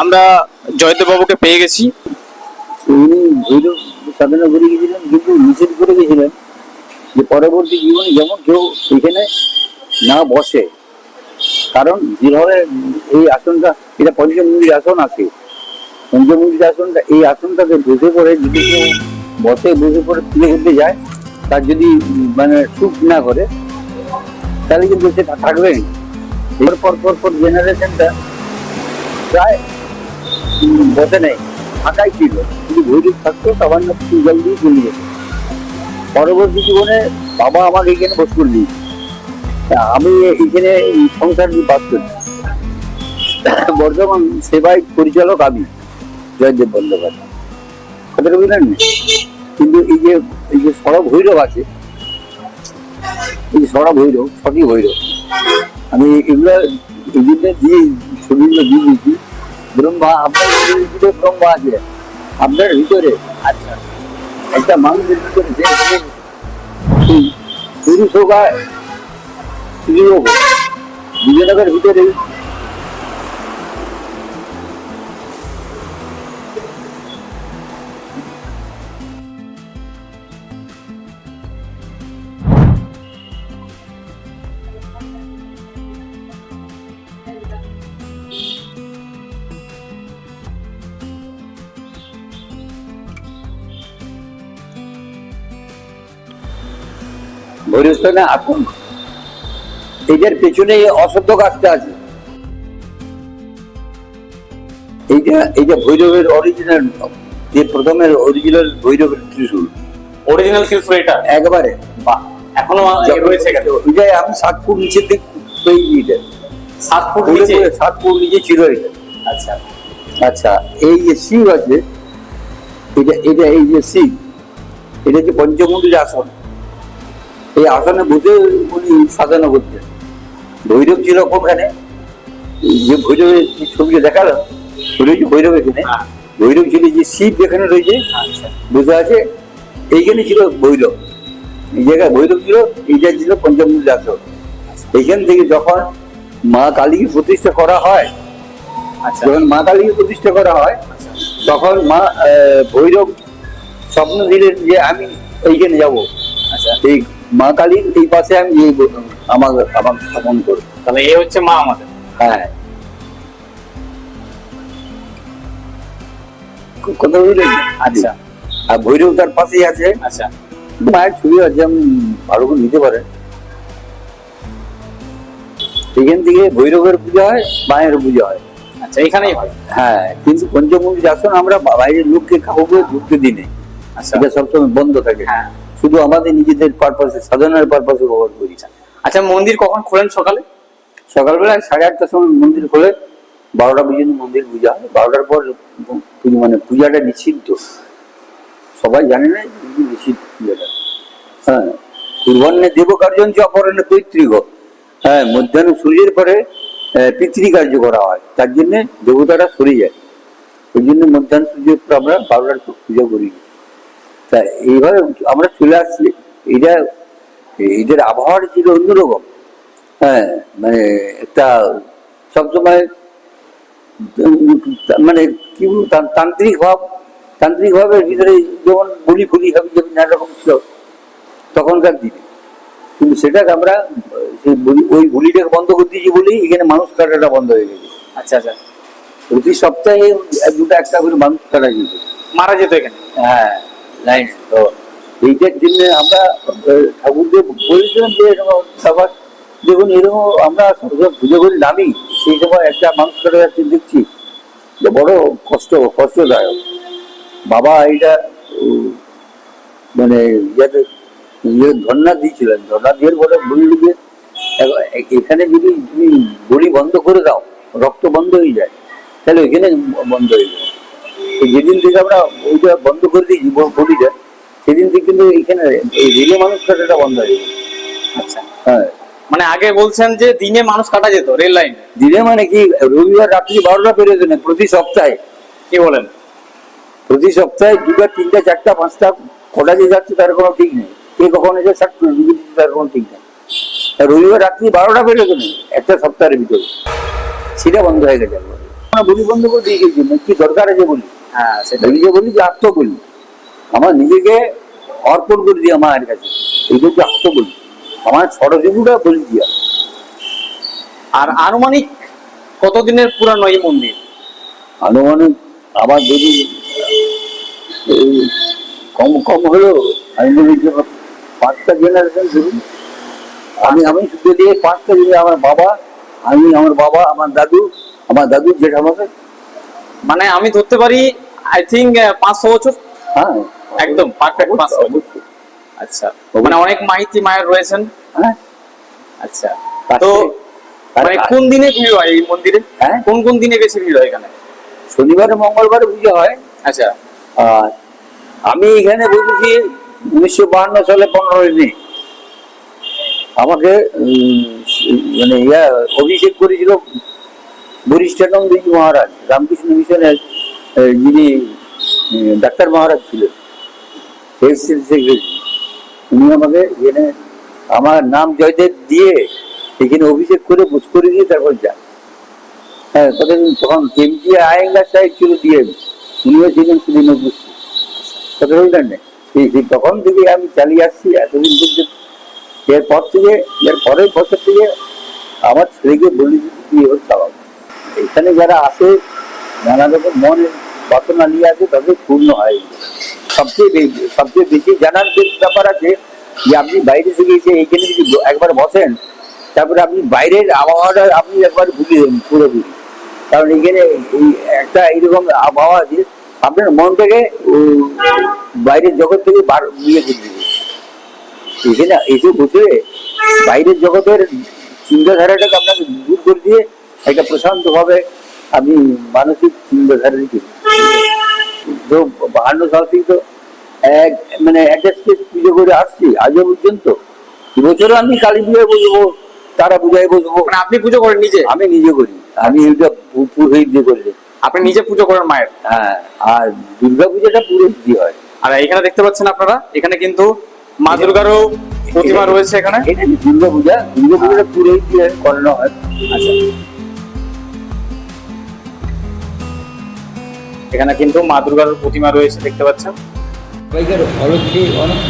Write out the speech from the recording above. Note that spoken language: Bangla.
আমরা জয়দেব বাবুকে পেয়ে গেছি উনি ভৈরব সাধনা করে গেছিলেন কিন্তু নিষেধ করে গেছিলেন যে পরবর্তী জীবনে যেমন কেউ এখানে না বসে, কারণ যেভাবে এই আসনটা, এটা পঞ্চমন্দির আসন আছে পঞ্চমন্দির আসনটা, এই আসনটাতে বসে পড়ে যদি কেউ বসে বসে পড়ে তুলে করতে যায়, তার যদি মানে সুখ না করে, তাহলে কিন্তু সেটা থাকবে না। এর পর পর পর জেনারেশনটা প্রায় বসে নেই, ফাঁকাই ছিল। কিন্তু ভৈরব থাকতো সামান্য কিছু জল দিয়ে চলে যেত। পরবর্তী জীবনে বাবা আমাকে এখানে বস করে দিয়েছে তা আমি এখানে সংসার নিয়ে বাস করছি। বর্তমান সেবায় পরিচালক আমি, জয়দেব বন্দ্যোপাধ্যায়। কথাটা বুঝলেন না? কিন্তু এই যে এই যে সড়ক ভৈরব আছে, এই সড়ক ভৈরব ছটি ভৈরব, আমি এগুলো এগুলো দিয়ে ছবিগুলো দিয়ে দিয়েছি। ব্রহ্মা আপনার ভিতরে ব্রহ্মা আছে। আপনার ভিতরে। আচ্ছা। একটা মানুষের ভিতরে যে পুরুষ হোক আর স্ত্রী হোক দুজনের ভিতরে ভৈরস্থানে আসুন এটার পেছনে এই অসভ্য গাছটা আছে। এইটা এইটা ভৈরবের অরিজিনাল যে প্রথমের অরিজিনাল ভৈরবের ত্রিশূল। অরিজিনাল ত্রিশূল এটা? একবারে। বাহ এখনও রয়েছে এখানে। ওইটা আমি সাত ফুট নিচের দিক পেয়েছি এটা। সাত ফুট নিচে? সাত ফুট নিচে ছিল এটা। আচ্ছা। আচ্ছা এই যে শিব আছে এটা এটা এই যে শিব এটা হচ্ছে পঞ্চমুণ্ডির আসন। এই আসনে বসে উনি সাধনা করতেন। ভৈরব ছিল কোনখানে? যে ভৈরবের ছবিটা দেখালাম হচ্ছে ভৈরব এখানে। হ্যাঁ। ভৈরব ছিল যে শিব যেখানে রয়েছে আচ্ছা। বসে আছে এইখানে ছিল ভৈরব। এই জায়গায় ভৈরব ছিল এইটা ছিল পঞ্চমুণ্ডির আসন। এইখান থেকে যখন মা কালীকে প্রতিষ্ঠা করা হয় আচ্ছা। যখন মা কালীকে প্রতিষ্ঠা করা হয় আচ্ছা। তখন মা ভৈরব স্বপ্ন দিলেন যে আমি এইখানে যাব। আচ্ছা। এই মা কালীর এই পাশে আমি এই আমার আমার স্থাপন করব তাহলে এ হচ্ছে মা আমাদের। হ্যাঁ। কথা বুঝলেন? আচ্ছা। আর ভৈরব তার পাশেই আছে। আচ্ছা। মায়ের ছবি আছে আমি ভালো করে নিতে পারেন এখান থেকে ভৈরবের পূজা হয় মায়ের পূজা হয়। আচ্ছা এখানেই হয়। হ্যাঁ কিন্তু পঞ্চমন্দির আসন আমরা বাইরের লোককে কাউকে ঢুকতে দিই না আচ্ছা সবসময় বন্ধ থাকে। হ্যাঁ। শুধু আমাদের নিজেদের পারপাসে সাধনার পারপাসে ব্যবহার করি। আচ্ছা মন্দির কখন খোলেন সকালে? সকালবেলা সাড়ে আটটার সময় মন্দির খোলে বারোটা পর্যন্ত মন্দির পূজা হয়। বারোটার পর মানে পূজাটা নিষিদ্ধ। সবাই জানে না নিষিদ্ধ পূজাটা। হ্যাঁ পূর্বাহ্নে দেব কার্যঞ্চ অপরাহ্নে পৈতৃক। হ্যাঁ মধ্যাহ্ন সূর্যের পরে পিতৃকার্য করা হয়। তার জন্য দেবতারা সরে যায়। ওই জন্য মধ্যাহ্ন সূর্যের পর আমরা বারোটার পর পূজা করি। তা এইভাবে আমরা চলে আসছি। এটা এদের আবহাওয়াটা ছিল অন্যরকম। হ্যাঁ মানে একটা সবসময় মানে কি তান্ত্রিক ভাব তান্ত্রিক ভাবের ভিতরে যেমন বলি ফুলি হবে যেমন নানা রকম ছিল তখনকার দিনে। কিন্তু সেটাকে আমরা ওই গুলিটাকে বন্ধ করে দিয়েছি বলেই এখানে মানুষ কাটাটা বন্ধ হয়ে গেছে। আচ্ছা আচ্ছা। প্রতি সপ্তাহে দুটো একটা করে মানুষ কাটা যেত মারা যেত এখানে। হ্যাঁ। লাইন। এইটার জন্য আমরা ঠাকুরকে বলেছিলাম যে এরকম দেখুন, এরকম আমরা পুজো করি নামি, সেই সময় একটা মানুষ করে যাচ্ছে, দেখছি। যে বড় কষ্ট, কষ্টদায়ক। বাবা এটা মানে ইয়ে ধর্ণা দিয়েছিলেন। ধর্ণা দিয়ে পরে বললি যে এখানে যদি তুমি বড়ি বন্ধ করে দাও, রক্ত বন্ধ হয়ে যায়, তাহলে এখানে বন্ধ হয়ে তো যেদিন থেকে আমরা ওইটা বন্ধ করে দিয়েছি ব- বডিটা সেদিন থেকে কিন্তু এখানে এই রেলে মানুষ কাটাটা বন্ধ হয়ে গেছে আচ্ছা। হ্যাঁ। মানে আগে বলছেন যে দিনে মানুষ কাটা যেত রেল লাইন। দিনে মানে কি রবিবার রাত্রি বারোটা পেরোতে না প্রতি সপ্তাহে। কি বলেন? প্রতি সপ্তাহে দুটা তিনটা চারটা পাঁচটা কটা যে যাচ্ছে তার কোনো ঠিক নেই। কে কখন এসে ষাট তার কোনো ঠিক নেই। রবিবার রাত্রি বারোটা পেরোতে নেই একটা সপ্তাহের ভিতরে। সেটা বন্ধ হয়ে গেছে। আমরা বলি বন্ধ করে দিয়ে গেছি কি দরকার আছে বলি? হ্যাঁ সেটা নিজে বলি যে আত্ম বলি। আমার নিজেকে অর্পণ করে দিই আমার কাছে। এইটা হচ্ছে আত্ম বলি। আমার সরজীবীটা বলি দিয়া। আর আনুমানিক কতদিনের পুরানো এই মন্দির? আনুমানিক আমার যদি কম কম হলো আমি বলি যে পাঁচটা জেনারেশন ধরুন আমি আমি শুধু দিয়ে পাঁচটা যদি আমার বাবা আমি আমার বাবা আমার দাদু আমার দাদু জেঠামাকে মানে আমি ধরতে পারি আই থিঙ্ক পাঁচশো বছর। হ্যাঁ। একদম পারফেক্ট পাঁচশো বছর। আচ্ছা মানে অনেক মাহিতি মায়ের রয়েছেন। হ্যাঁ। আচ্ছা তো মানে কোন দিনে ভিড় হয় এই মন্দিরে? হ্যাঁ? কোন কোন দিনে বেশি ভিড় হয় এখানে? শনিবারে মঙ্গলবারে পুজো হয়। আচ্ছা। আর আমি এখানে বুঝেছি উনিশশো বাহান্ন সালে পনেরোই মে আমাকে মানে ইয়া অভিষেক করেছিল বরিষ্ঠানন্দজি মহারাজ রামকৃষ্ণ মিশনের যিনি ডাক্তার মহারাজ ছিলেন উনি আমাকে এখানে আমার নাম জয়দেব দিয়ে এখানে অভিষেক করে বুঝ করে দিয়ে তারপর যান। হ্যাঁ তখন কেমজি আয়েঙ্গার সাহেব ছিল দিয়ে উনিও ছিলেন উপস্থিত। কথা বললেন না? তখন থেকে আমি চালিয়ে আসছি এতদিন পর্যন্ত। এরপর থেকে, এর পরের বছর থেকে আমার ছেলেকে বলি বিয়ে হচ্ছে এখানে যারা আসে, নানা রকম মনের বাসনা নিয়ে আসে তাদের পূর্ণ হয় সবচেয়ে সবচেয়ে বেশি জানার যে ব্যাপার আছে, যে আপনি বাইরে থেকে এসে এখানে যদি একবার বসেন, তারপরে আপনি বাইরের আবহাওয়াটা আপনি একবার ভুলে যাবেন পুরোপুরি। কারণ এখানে একটা এইরকম আবহাওয়া আছে, আপনার মনটাকে বাইরের জগৎ থেকে বার নিয়ে করে দিবে এখানে এসে বসে বাইরের জগতের চিন্তাধারাটাকে আপনাকে দূর করে দিয়ে একটা প্রশান্ত ভাবে আপনি মানসিক চিন্তাধারা দিকে তো বাহান্ন সাল থেকে তো এক মানে পুজো করে আসছি আজও পর্যন্ত। এবছরও আমি কালী পূজায় বসবো তারা পূজায় বসবো। মানে আপনি পুজো করেন নিজে? আমি নিজে করি। আমি এটা পুরোহিত দিয়ে করলে আপনি নিজে পুজো করেন মায়ের? হ্যাঁ আর দুর্গা পূজাটা পুরোহিত দিয়ে হয়। আর এখানে দেখতে পাচ্ছেন আপনারা এখানে কিন্তু মা দুর্গারও প্রতিমা রয়েছে এখানে। এটা দুর্গা পূজা? দুর্গা পূজাটা পুরোহিত দিয়ে করানো হয়। আচ্ছা। এখানে কিন্তু মা দুর্গার প্রতিমা রয়েছে দেখতে পাচ্ছেন অনেক।